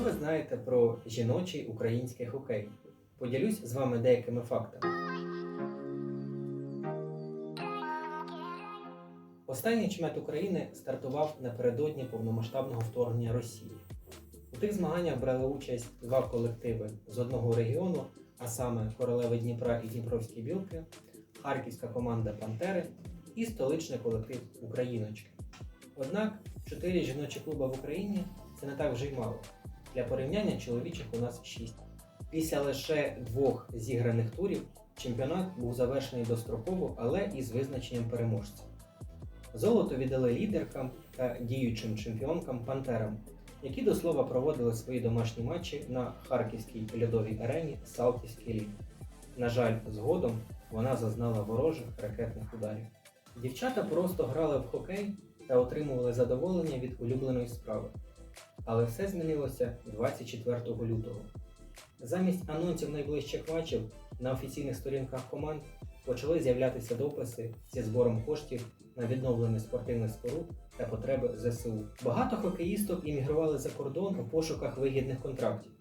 ви знаєте про жіночий український хокей? Поділюсь з вами деякими фактами. Останній чемпіонат України стартував напередодні повномасштабного вторгнення Росії. У тих змаганнях брали участь два колективи з одного регіону, а саме Королеви Дніпра і Дніпровські білки, харківська команда Пантери і столичний колектив Україночки. Однак чотири жіночі клуби в Україні це не так вже й мало. Для порівняння чоловічих у нас шість. Після лише двох зіграних турів чемпіонат був завершений достроково, але із визначенням переможця. Золото віддали лідеркам та діючим чемпіонкам Пантерам, які до слова проводили свої домашні матчі на Харківській льодовій арені Салтівський лід. На жаль, згодом вона зазнала ворожих ракетних ударів. Дівчата просто грали в хокей та отримували задоволення від улюбленої справи. Але все змінилося 24 лютого. Замість анонсів найближчих матчів на офіційних сторінках команд почали з'являтися дописи зі збором коштів на відновлення спортивних споруд та потреби ЗСУ. Багато хокеїсток іммігрували за кордон у пошуках вигідних контрактів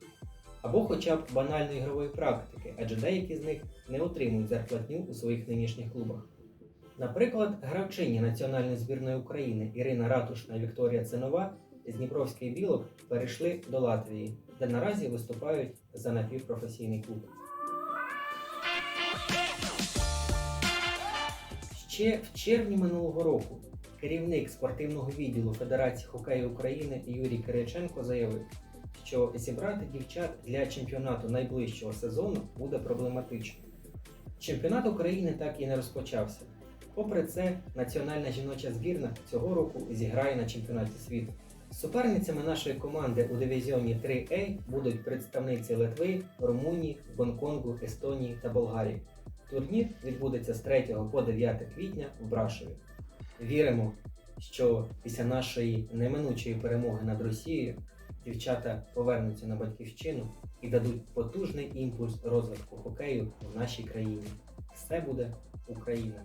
або хоча б банальної ігрової практики, адже деякі з них не отримують зарплатню у своїх нинішніх клубах. Наприклад, гравчині національної збірної України Ірина Ратушна і Вікторія Ценова з Дніпровських білок перейшли до Латвії, де наразі виступають за напівпрофесійний клуб. Ще в червні минулого року керівник спортивного відділу Федерації хокею України Юрій Кириченко заявив, що зібрати дівчат для чемпіонату найближчого сезону буде проблематично. Чемпіонат України так і не розпочався. Попри це, національна жіноча збірна цього року зіграє на чемпіонаті світу. Суперницями нашої команди у дивізіоні 3А будуть представниці Литви, Румунії, Гонконгу, Естонії та Болгарії. Турнір відбудеться з 3 по 9 квітня в Брашові. Віримо, що після нашої неминучої перемоги над Росією дівчата повернуться на батьківщину і дадуть потужний імпульс розвитку хокею в нашій країні. Все буде Україна!